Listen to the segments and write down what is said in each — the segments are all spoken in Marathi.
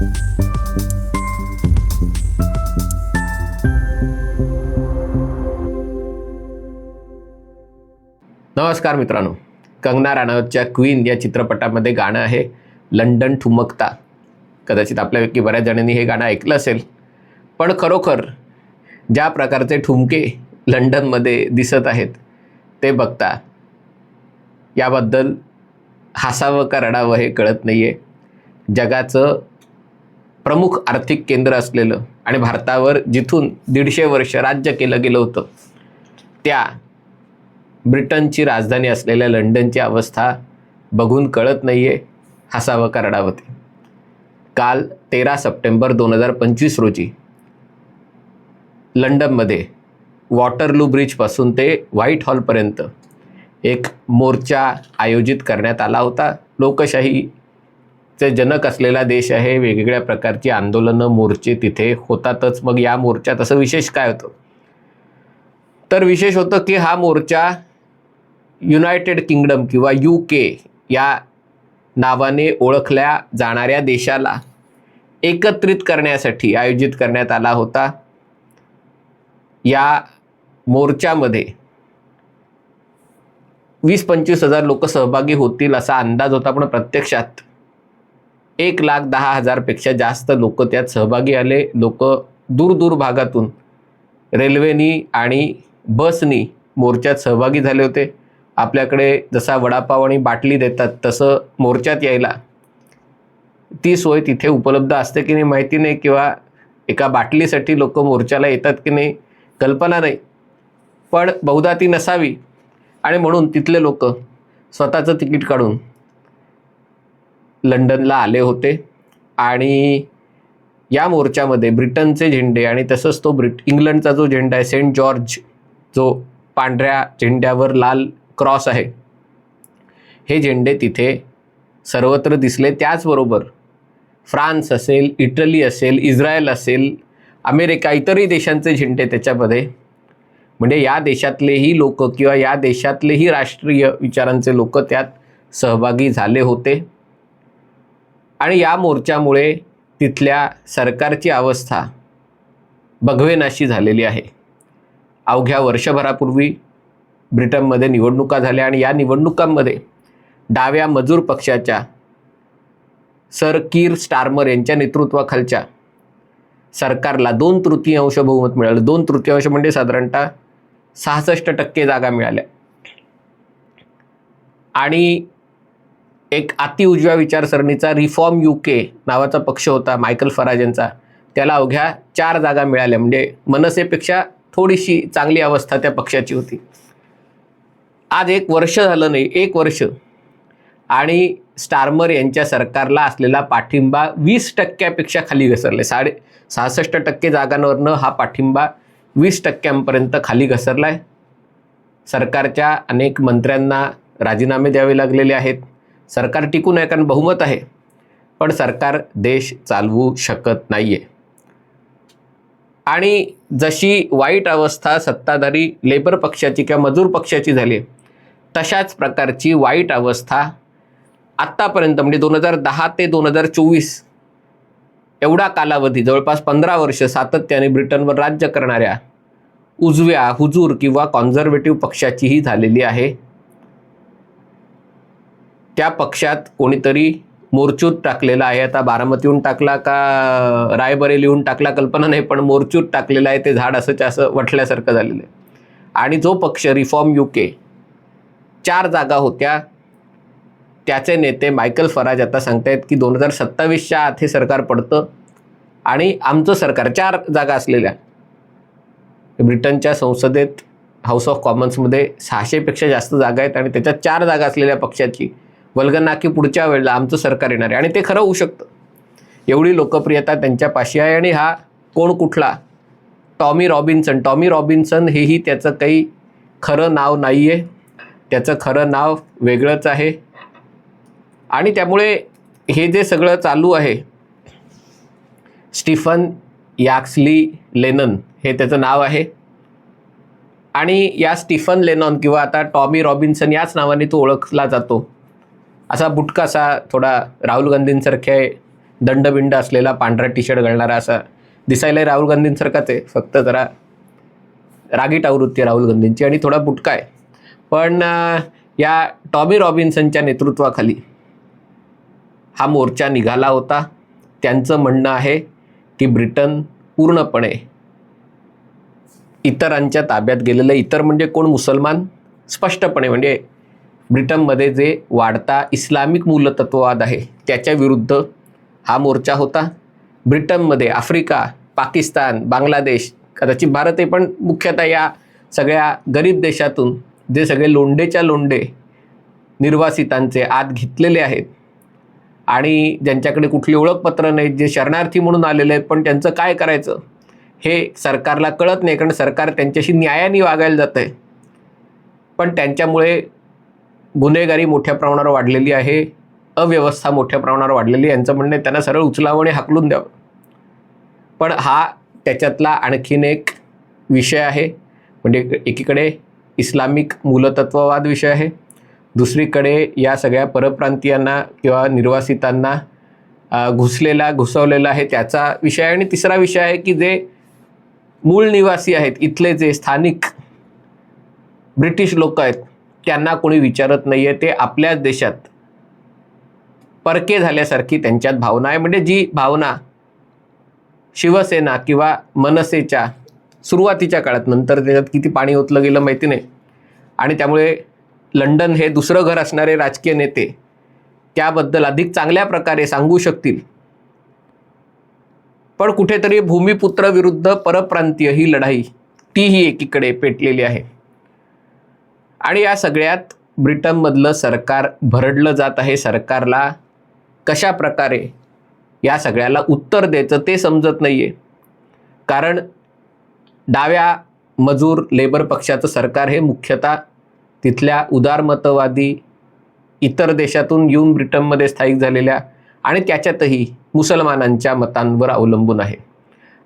नमस्कार मित्रांनो. कंगना राणावतच्या क्वीन या चित्रपटामध्ये गाणं आहे लंडन ठुमकता. कदाचित आपल्यापैकी बऱ्याच जणांनी हे गाणं ऐकलं असेल. पण खरोखर ज्या प्रकारचे ठुमके लंडनमध्ये दिसत आहेत ते बघता याबद्दल हसावं का रडावं हे कळत नाही आहे जगाचं प्रमुख आर्थिक केंद्र असलेलं आणि भारतावर जिथून दीडशे वर्ष राज्य केलं गेलं होतं त्या ब्रिटनची राजधानी असलेल्या लंडनची अवस्था बघून कळत नाही आहे हसावं करडावते काल तेरा सप्टेंबर दोन हजार पंचवीस रोजी लंडनमध्ये वॉटरलू ब्रिजपासून ते व्हाईट हॉलपर्यंत एक मोर्चा आयोजित करण्यात आला होता. लोकशाही लोकशाहीचे जनक असलेला देश आहे वेगवेगळ्या प्रकारची आंदोलनं मोर्चे तिथे होतातच. मग या मोर्चात असं विशेष काय होतं? तर विशेष होतं की हा मोर्चा युनायटेड किंगडम किंवा यू के या नावाने ओळखल्या जाणाऱ्या देशाला एकत्रित करण्यासाठी आयोजित करण्यात आला होता. या मोर्चामध्ये वीस पंचवीस हजार लोक सहभागी होतील असा अंदाज होता पण प्रत्यक्षात एक लाख दहा हजारपेक्षा जास्त लोक त्यात सहभागी आले. लोक दूर दूर भागातून रेल्वेनी आणि बसनी मोर्चात सहभागी झाले होते. आपल्याकडे जसा वडापाव आणि बाटली देतात तसं मोर्चात यायला ती सोय तिथे उपलब्ध असते की नाही माहिती नाही किंवा एका बाटलीसाठी लोक मोर्चाला येतात की नाही कल्पना नाही. पण बहुधा ती नसावी आणि म्हणून तिथले लोक स्वतःचं तिकीट काढून लंडनला आले होते. आणि या मोर्चामध्ये ब्रिटनचे झेंडे आणि तसंच तो ब्रिट इंग्लंडचा जो झेंडा आहे सेंट जॉर्ज जो पांढऱ्या झेंड्यावर लाल क्रॉस आहे हे झेंडे तिथे सर्वत्र दिसले. त्याचबरोबर फ्रान्स असेल इटली असेल इस्रायल असेल अमेरिका इतरही देशांचे झेंडे त्याच्यामध्ये. म्हणजे या देशातलेही लोक किंवा या देशातलेही राष्ट्रीय विचारांचे लोक त्यात सहभागी झाले होते. आणि या मोर्चामुळे तिथल्या सरकारची अवस्था बघवेनाशी झालेली आहे. अवघ्या वर्षभरापूर्वी ब्रिटनमध्ये निवडणुका झाल्या आणि या निवडणुकांमध्ये डाव्या मजूर पक्षाच्या सर कीर स्टार्मर यांच्या नेतृत्वाखालच्या सरकारला दोन तृतीयांश बहुमत मिळालं. दोन तृतीयांश म्हणजे साधारणतः सहासष्ट टक्के जागा मिळाल्या. आणि एक अतिउजव्या विचारसरणीचा रिफॉर्म यू के नावाचा पक्ष होता मायकल फराज यांचा. त्याला अवघ्या चार जागा मिळाल्या. म्हणजे मनसेपेक्षा थोडीशी चांगली अवस्था त्या पक्षाची होती. आज एक वर्ष झालं नाही एक वर्ष. आणि स्टार्मर यांच्या सरकारला असलेला पाठिंबा वीस टक्क्यापेक्षा खाली घसरले साडे सहासष्ट टक्के जागांवरनं हा पाठिंबा वीस टक्क्यांपर्यंत खाली घसरला आहे सरकारच्या अनेक मंत्र्यांना राजीनामे द्यावे लागलेले आहेत. सरकार टिकून आहे कारण बहुमत आहे. पण सरकार देश चालवू शकत नाही आहे आणि जशी वाईट अवस्था सत्ताधारी लेबर पक्षाची किंवा मजूर पक्षाची झाली तशाच प्रकारची वाईट अवस्था आत्तापर्यंत म्हणजे दोन हजार दहा ते दोन हजार चोवीस एवढा कालावधी जवळपास पंधरा वर्ष सातत्याने ब्रिटनवर राज्य करणाऱ्या उजव्या हुजूर किंवा कॉन्झर्वेटिव्ह पक्षाचीही झालेली आहे. त्या पक्षात कोणीतरी मोर्चूत टाकलेला आहे. आता बारामतीहून टाकला का रायबरेलीहून टाकला? कल्पना नाही पण मोर्चूत टाकलेला आहे ते झाड असंच असं वठल्यासारखं झालेलं आहे. आणि जो पक्ष रिफॉर्म यू के चार जागा होत्या त्याचे नेते मायकल फराज आता सांगतायत की दोन हजार सत्तावीसच्या आत हे सरकार पडतं. आणि आमचं सरकार चार जागा असलेल्या ब्रिटनच्या संसदेत हाऊस ऑफ कॉमन्समध्ये सहाशेपेक्षा जास्त जागा आहेत आणि त्याच्यात चार जागा असलेल्या पक्षाची वल्गना की पुढच्या वेळेला आमचं सरकार येणार आहे. आणि ते खरं होऊ शकतं. एवढी लोकप्रियता त्यांच्या पाशी आहे आणि हा कोण कुठला? Tommy Robinson. टॉमी रॉबिन्सन हेही त्याचं काही खरं नाव नाही आहे त्याचं खरं नाव वेगळंच आहे. आणि त्यामुळे हे जे सगळं चालू आहे स्टीफन याक्सली लेनन हे त्याचं नाव आहे. आणि या स्टीफन लेनॉन किंवा आता टॉमी रॉबिन्सन याच नावाने तो ओळखला जातो. असा बुटकासा थोडा राहुल गांधींसारखे दंडबिंड असलेला पांढरा टी शर्ट घालणारा असा दिसायला राहुल गांधींसारखाच आहे. फक्त जरा रागीट आवृत्ती आहे राहुल गांधींची आणि थोडा बुटका आहे. पण या टॉमी रॉबिन्सनच्या नेतृत्वाखाली हा मोर्चा निघाला होता. त्यांचं म्हणणं आहे की ब्रिटन पूर्णपणे इतरांच्या ताब्यात गेलेलं इतर म्हणजे कोण? मुसलमान? स्पष्टपणे म्हणजे ब्रिटनमध्ये जे वाढता इस्लामिक मूलतत्ववाद आहे त्याच्या विरुद्ध हा मोर्चा होता. ब्रिटनमध्ये आफ्रिका पाकिस्तान बांगलादेश कदाचित भारत हे पण मुख्यतः या सगळ्या गरीब देशातून जे सगळे लोंडेच्या लोंडे निर्वासितांचे आत घेतलेले आहेत आणि ज्यांच्याकडे कुठली ओळखपत्र नाहीत जे शरणार्थी म्हणून आलेले आहेत पण त्यांचं काय करायचं हे सरकारला कळत नाही कारण सरकार त्यांच्याशी न्यायाने वागायला जातं आहे पण त्यांच्यामुळे गुन्हेगारी मोठ्या प्रमाणावर वाढलेली आहे अव्यवस्था मोठ्या प्रमाणावर वाढलेली आहे. यांचं म्हणणं आहे त्यांना सरळ उचलावं आणि हाकलून द्यावं. पण हा त्याच्यातला आणखीन एक विषय आहे. म्हणजे एकीकडे इस्लामिक मूलतत्ववाद विषय आहे. दुसरीकडे या सगळ्या परप्रांतीयांना किंवा निर्वासितांना घुसलेला घुसवलेला आहे त्याचा विषय आणि तिसरा विषय आहे की जे मूळ निवासी आहेत इथले जे स्थानिक ब्रिटिश लोक आहेत त्यांना कोणी विचारत नाही आहे ते आपल्याच देशात परके झाल्यासारखी त्यांच्यात भावना आहे. म्हणजे जी भावना शिवसेना किंवा मनसेच्या सुरुवातीच्या काळात नंतर त्याच्यात किती पाणी ओतलं गेलं माहिती नाही. आणि त्यामुळे लंडन हे दुसरं घर असणारे राजकीय नेते त्याबद्दल अधिक चांगल्या प्रकारे सांगू शकतील. पण कुठेतरी भूमिपुत्र विरुद्ध परप्रांतीय ही लढाई तीही एकीकडे पेटलेली आहे. आणि या सगळ्यात ब्रिटनमधलं सरकार भरडलं जात आहे सरकारला कशा प्रकारे या सगळ्याला उत्तर द्यायचं ते समजत नाही आहे कारण डाव्या मजूर लेबर पक्षाचं सरकार हे मुख्यतः तिथल्या उदारमतवादी इतर देशातून येऊन ब्रिटनमध्ये स्थायिक झालेल्या आणि त्याच्यातही मुसलमानांच्या मतांवर अवलंबून आहे.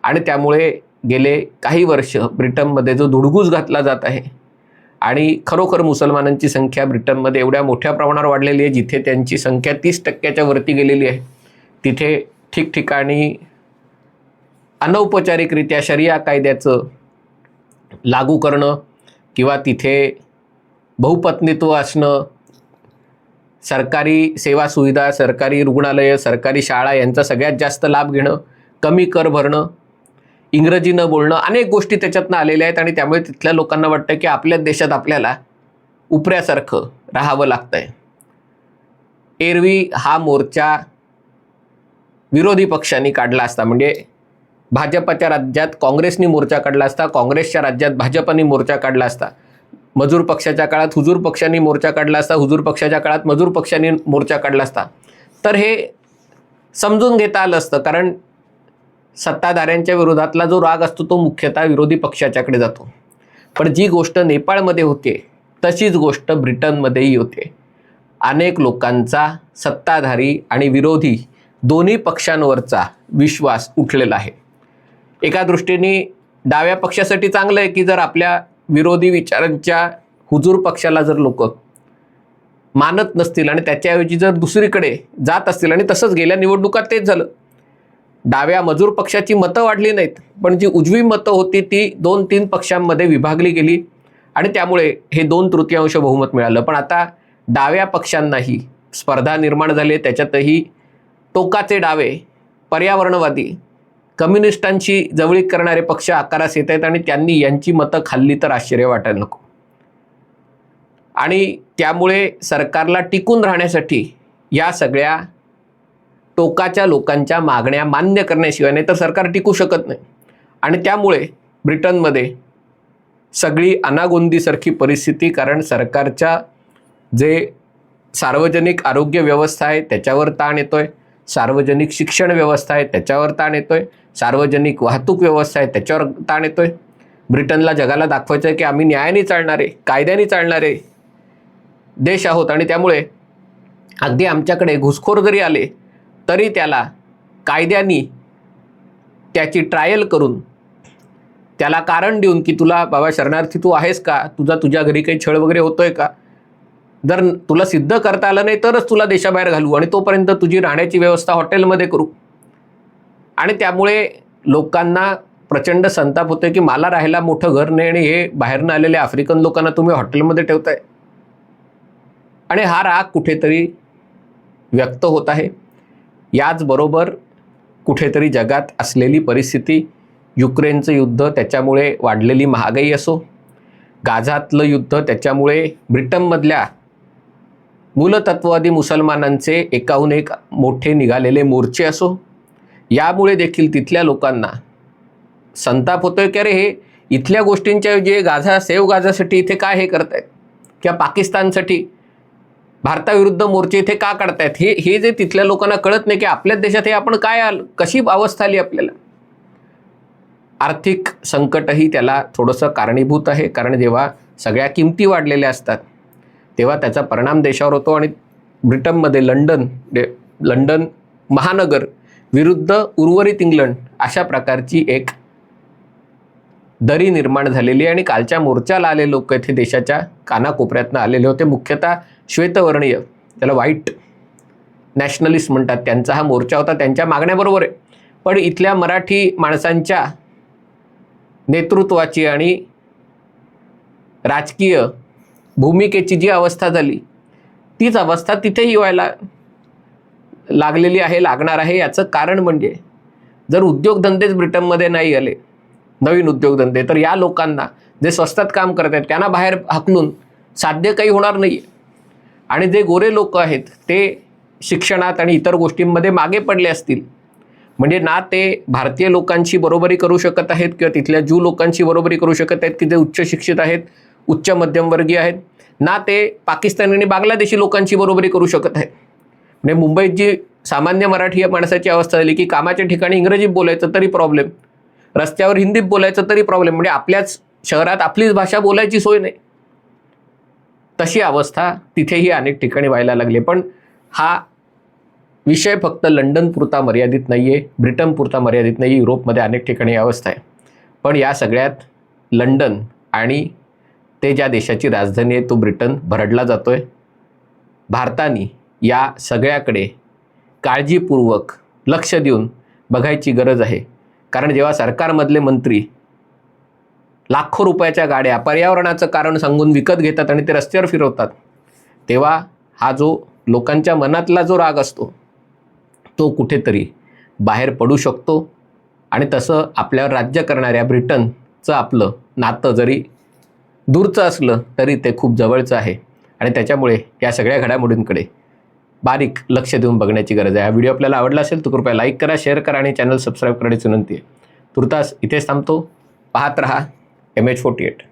आणि त्यामुळे गेले काही वर्ष ब्रिटनमध्ये जो धुडगूस घातला जात आहे आणि खरोखर मुसलमानांची संख्या ब्रिटनमध्ये एवढ्या मोठ्या प्रमाणावर वाढलेली आहे जिथे त्यांची संख्या तीस टक्क्याच्या वरती गेलेली आहे. तिथे ठिकठिकाणी अनौपचारिकरित्या शरिया कायद्याचं लागू करणं किंवा तिथे बहुपत्नीत्व असणं सरकारी सेवा सुविधा सरकारी रुग्णालयं सरकारी शाळा यांचा सगळ्यात जास्त लाभ घेणं कमी कर भरणं इंग्रजी न बोलणं अनेक गोष्टी त्याच्यातनं आलेल्या आहेत आणि त्यामुळे तिथल्या लोकांना वाटतं की आपल्याच देशात आपल्याला उपऱ्यासारखं राहावं लागतं आहे एरवी हा मोर्चा विरोधी पक्षांनी काढला असता म्हणजे भाजपाच्या राज्यात काँग्रेसनी मोर्चा काढला असता काँग्रेसच्या राज्यात भाजपाने मोर्चा काढला असता मजूर पक्षाच्या काळात हुजूर पक्षांनी मोर्चा काढला असता हुजूर पक्षाच्या काळात मजूर पक्षांनी मोर्चा काढला असता. तर हे समजून घेता आलं असतं कारण सत्ताधाऱ्यांच्या विरोधातला जो राग असतो तो मुख्यतः विरोधी पक्षाच्याकडे जातो. पण जी गोष्ट नेपाळमध्ये होते तशीच गोष्ट ब्रिटनमध्येही होते. अनेक लोकांचा सत्ताधारी आणि विरोधी दोन्ही पक्षांवरचा विश्वास उठलेला आहे. एका दृष्टीने डाव्या पक्षासाठी चांगलं आहे की जर आपल्या विरोधी विचारांच्या हुजूर पक्षाला जर लोक मानत नसतील आणि त्याच्याऐवजी जर दुसरीकडे जात असतील आणि तसंच गेल्या निवडणुकात तेच झालं डाव्या मजूर पक्षाची मतं वाढली नाहीत पण जी उजवी मतं होती ती दोन तीन पक्षांमध्ये विभागली गेली आणि त्यामुळे हे दोन तृतीयांश बहुमत मिळालं. पण आता डाव्या पक्षांनाही स्पर्धा निर्माण झाली त्याच्यातही टोकाचे डावे पर्यावरणवादी कम्युनिस्टांची जवळीक करणारे पक्ष आकारास येत आहेत आणि त्यांनी यांची मतं खाल्ली तर आश्चर्य वाटायला नको. आणि त्यामुळे सरकारला टिकून राहण्यासाठी या सगळ्या टोकाच्या लोकांच्या मागण्या मान्य करण्याशिवाय नाही तर सरकार टिकू शकत नाही. आणि त्यामुळे ब्रिटनमध्ये सगळी अनागोंदीसारखी परिस्थिती कारण सरकारच्या जे सार्वजनिक आरोग्य व्यवस्था आहे त्याच्यावर ताण येतो आहे सार्वजनिक शिक्षण व्यवस्था आहे त्याच्यावर ताण येतो आहे सार्वजनिक वाहतूक व्यवस्था आहे त्याच्यावर ताण येतो आहे ब्रिटनला जगाला दाखवायचं आहे की आम्ही न्यायाने चालणारे कायद्याने चालणारे देश आहोत. आणि त्यामुळे अगदी आमच्याकडे घुसखोर जरी आले तरी त्याला कायद्यानी त्याची ट्रायल करून त्याला कारण देऊन की तुला बाबा शरणार्थी तू आहेस का? तुझा तुझ्या घरी काही छळ वगैरे होतोय का? जर तुला सिद्ध करता आलं नाही तरच तुला देशाबाहेर घालू आणि तोपर्यंत तुझी राहण्याची व्यवस्था हॉटेलमध्ये करू. आणि त्यामुळे लोकांना प्रचंड संताप होतोय की मला राहायला मोठं घर नाही आणि हे बाहेरनं आलेले आफ्रिकन लोकांना तुम्ही हॉटेलमध्ये ठेवताय. आणि हा राग कुठेतरी व्यक्त होत आहे. याचबरोबर कुठेतरी जगात असलेली परिस्थिती युक्रेनचं युद्ध त्याच्यामुळे वाढलेली महागाई असो गाझातलं युद्ध त्याच्यामुळे ब्रिटनमधल्या मूलतत्ववादी मुसलमानांचे एकाहून एक मोठे निघालेले मोर्चे असो यामुळे देखील तिथल्या लोकांना संताप होतोय की अरे हे इथल्या गोष्टींच्या जे गाझा सेव गाझासाठी इथे काय हे करत आहेत किंवा पाकिस्तानसाठी भारताविरुद्ध मोर्चे इथे का काढतायत? हे हे जे तिथल्या लोकांना कळत नाही की आपल्याच देशात हे आपण काय आलं? कशी अवस्था आली आपल्याला? आर्थिक संकटही त्याला थोडंसं कारणीभूत आहे. कारण जेव्हा सगळ्या किमती वाढलेल्या असतात तेव्हा त्याचा परिणाम देशावर होतो आणि ब्रिटनमध्ये लंडन डे लंडन महानगर विरुद्ध उर्वरित इंग्लंड अशा प्रकारची एक दरी निर्माण झालेली आणि कालच्या मोर्चाला आले लोक येथे देशाच्या कानाकोपऱ्यातनं आलेले होते. मुख्यतः श्वेतवर्णीय त्याला व्हाईट नॅशनलिस्ट म्हणतात. त्यांचा हा मोर्चा होता त्यांच्या मागण्याबरोबर आहे. पण इथल्या मराठी माणसांच्या नेतृत्वाची आणि राजकीय भूमिकेची जी अवस्था झाली तीच अवस्था तिथेही व्हायला लागलेली आहे लागणार आहे. याचं कारण म्हणजे जर उद्योगधंदेच ब्रिटनमध्ये नाही आले नवीन उद्योगधंदे तर या लोकांना जे स्वस्तात काम करत आहेत त्यांना बाहेर हाकलून साध्य काही होणार नाही आणि जे गोरे लोक आहेत ते शिक्षणात आणि इतर गोष्टींमध्ये मागे पडले असतील. म्हणजे ना ते भारतीय लोकांची बरोबरी करू शकत आहेत किंवा तिथल्या ज्यू लोकांची बरोबरी करू शकत आहेत की जे उच्च शिक्षित आहेत उच्च मध्यमवर्गीय आहेत. ना ते पाकिस्तानी आणि बांगलादेशी लोकांची बरोबरी करू शकत आहेत. म्हणजे मुंबईत जी सामान्य मराठी माणसाची अवस्था झाली की कामाच्या ठिकाणी इंग्रजीत बोलायचं तरी प्रॉब्लेम रस्त्यावर हिंदीत बोलायचं तरी प्रॉब्लेम म्हणजे आपल्याच शहरात आपलीच भाषा बोलायची सोय नाही. तशी अवस्था तिथेही अनेक ठिकाणी व्हायला लागली. पण हा विषय फक्त लंडनपुरता मर्यादित नाही आहे ब्रिटनपुरता मर्यादित नाही युरोपमध्ये अनेक ठिकाणी अवस्था आहे. पण या सगळ्यात लंडन आणि ते ज्या देशाची राजधानी आहे तो ब्रिटन भरडला जातो आहे भारताने या सगळ्याकडे काळजीपूर्वक लक्ष देऊन बघायची गरज आहे. कारण जेव्हा सरकारमधले मंत्री लाखो रुपयाच्या गाड्या पर्यावरणाचं कारण सांगून विकत घेतात आणि ते रस्त्यावर फिरवतात तेव्हा हा जो लोकांच्या मनातला जो राग असतो तो कुठेतरी बाहेर पडू शकतो. आणि तसं आपल्यावर राज्य करणाऱ्या ब्रिटनचं आपलं नातं जरी दूरचं असलं तरी ते खूप जवळचं आहे. आणि त्याच्यामुळे या सगळ्या घडामोडींकडे बारीक लक्ष देऊन बघण्याची गरज आहे. हा व्हिडिओ आपल्याला आवडला असेल तर कृपया लाईक करा शेअर करा आणि चॅनल सबस्क्राईब करण्याची विनंती आहे. तुर्तास इथेच थांबतो. पाहत रहा. M H forty eight